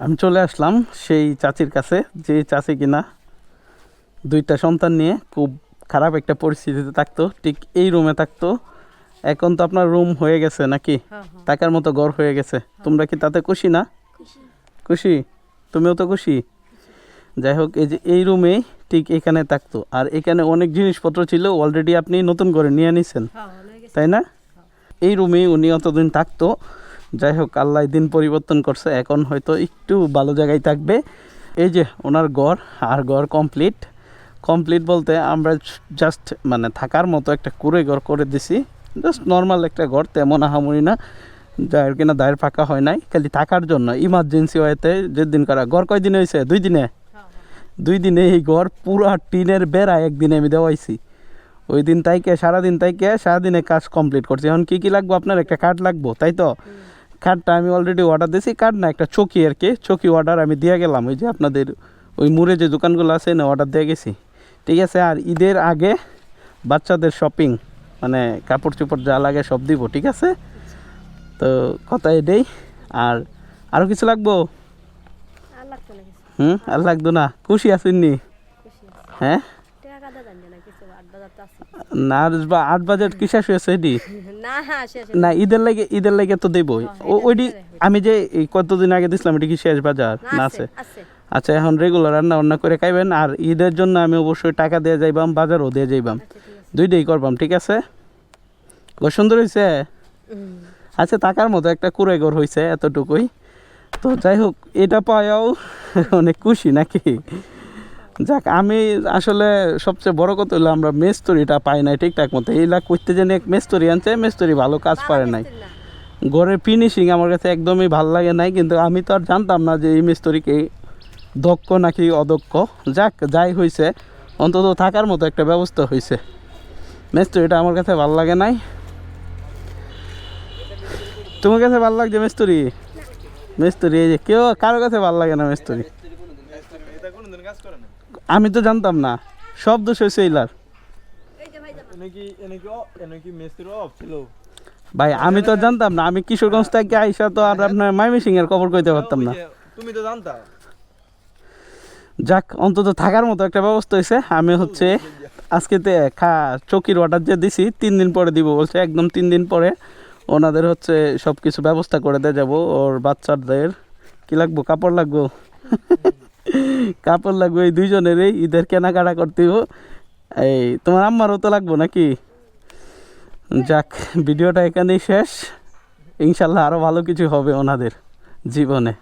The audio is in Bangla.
আমি চলে আসলাম সেই চাচির কাছে যে চাচি কিনা দুইটা সন্তান নিয়ে খুব খারাপ একটা পরিস্থিতিতে থাকতো ঠিক এই রুমে থাকতো। এখন তো আপনার রুম হয়ে গেছে নাকি? হ্যাঁ হ্যাঁ। টাকার মতো ঘর হয়ে গেছে। তোমরা কি তাতে খুশি না? খুশি। তুমিও তো খুশি? যাই হোক এই যে এই রুমেই ঠিক এখানে থাকতো। আর এখানে অনেক জিনিসপত্র ছিল অলরেডি আপনি নতুন করে নিয়ে নিছেন। হ্যাঁ হয়ে তাই না? এই রুমেই উনি অতদিন থাকতো। যাই হোক আল্লাহ দিন পরিবর্তন করছে। এখন হয়তো একটু ভালো জায়গায় থাকবে। এই যে ওনার ঘর, আর ঘর কমপ্লিট কমপ্লিট বলতে আমরা জাস্ট মানে থাকার মতো একটা কুড়ে ঘর করে দিছি। জাস্ট নর্মাল একটা ঘর, তেমন আহামরি না। যার কিনা দায়ের ফাঁকা হয় নাই, খালি থাকার জন্য। ইমার্জেন্সি হয়েতে যেদিন করা, ঘর কয়দিন হয়েছে? দুই দিনে দুই দিনে এই ঘর পুরা টিনের বেড়া একদিনে আমি দেওয়াইছি। ওই দিন তাইকে, সারাদিন তাইকে, সারাদিনে কাজ কমপ্লিট করছি। এখন কী কী লাগবো? আপনার একটা কার্ড লাগবো, তাই তো? কার্ডটা আমি অলরেডি অর্ডার দিয়েছি। কার্ড না একটা চকি আর কি। চকি অর্ডার আমি দিয়ে গেলাম। ওই যে আপনাদের ওই মুড়ে যে দোকানগুলো আছে না অর্ডার দিয়ে গেছি। ঠিক আছে আর ঈদের আগে বাচ্চাদের শপিং মানে কাপড় চোপড় যা লাগে সব দিব ঠিক আছে? তো কথা এটাই। আর আরও কিছু লাগবো? হুম আর লাগতো না। খুশি আছেননি খুশি হ্যাঁ টাকা দাদা জানি না কিছু আট বাজার তো আছে না বা আট বাজেট কি শেষ হয়েছে এটি না হ্যাঁ ঈদের লাগে ঈদের লাগে তো দেবই হ্যাঁ, ওইটি আমি যে কতদিন আগে দিছিলাম এটি কি শেষ বাজার? না না আছে আছে। আছে। আচ্ছা এখন রেগুলার রান্না বান্না করে খাইবেন আর ঈদের জন্য আমি অবশ্যই টাকা দিয়ে যাইবাম বাজারও দিয়ে যাইবাম। আচ্ছা দুইটাই করবাম ঠিক আছে? সুন্দর হয়েছে আচ্ছা টাকার মতো একটা কুড়ে ঘর হয়েছে এতটুকুই। তো যাই হোক এটা পাওয়াও অনেক খুশি নাকি? যাক আমি আসলে সবচেয়ে বড় কথা হলো আমরা মেস্তরিটা পাই নাই ঠিকঠাক মতো। এই লাখ করতে জানি এক মেস্তরি আনছে মেস্তরি ভালো কাজ পারে নাই। না। ঘরের ফিনিশিং আমার কাছে একদমই ভালো লাগে নাই কিন্তু আমি তো আর জানতাম না যে এই মিস্ত্রিকে দক্ষ নাকি অদক্ষ। যাক যাই হয়েছে অন্তত থাকার মতো একটা ব্যবস্থা হয়েছে মিস্ত্রিটা আমার কাছে ভালো লাগে নাই। তোমার কাছে ভালো লাগছে মিস্ত্রি মিস্ত্রি এই যে কেউ কারও কাছে ভালো লাগে না মিস্ত্রি আমি তো জানতাম না। সব দোষ হয়েছে এইলার ভাই আমি তো জানতাম না। আমি কিশোরগঞ্জ থেকে আইসা তো আর আপনার মাইমিসিং এর খবর কইতে পারতাম না। তুমি তো জানতা। যাক অন্তত থাকার মতো একটা ব্যবস্থা হয়েছে। আমি হচ্ছে আজকেতে খা চকির অর্ডার যে দিছি তিন দিন পরে দিব বলছে। একদম তিন দিন পরে ওনাদের হচ্ছে সব কিছু ব্যবস্থা করে দিয়ে যাব। ওর বাচ্চাদের কি লাগবো? কাপড় লাগবো? কাপড় লাগবে, এই দুইজনের দুইজনেরই ঈদের কেনাকাটা করতে এই, তোমার আম্মারও তো লাগবো নাকি? যাক, ভিডিওটা এখানেই শেষ। ইনশাল্লাহ আরও ভালো কিছু হবে ওনাদের জীবনে।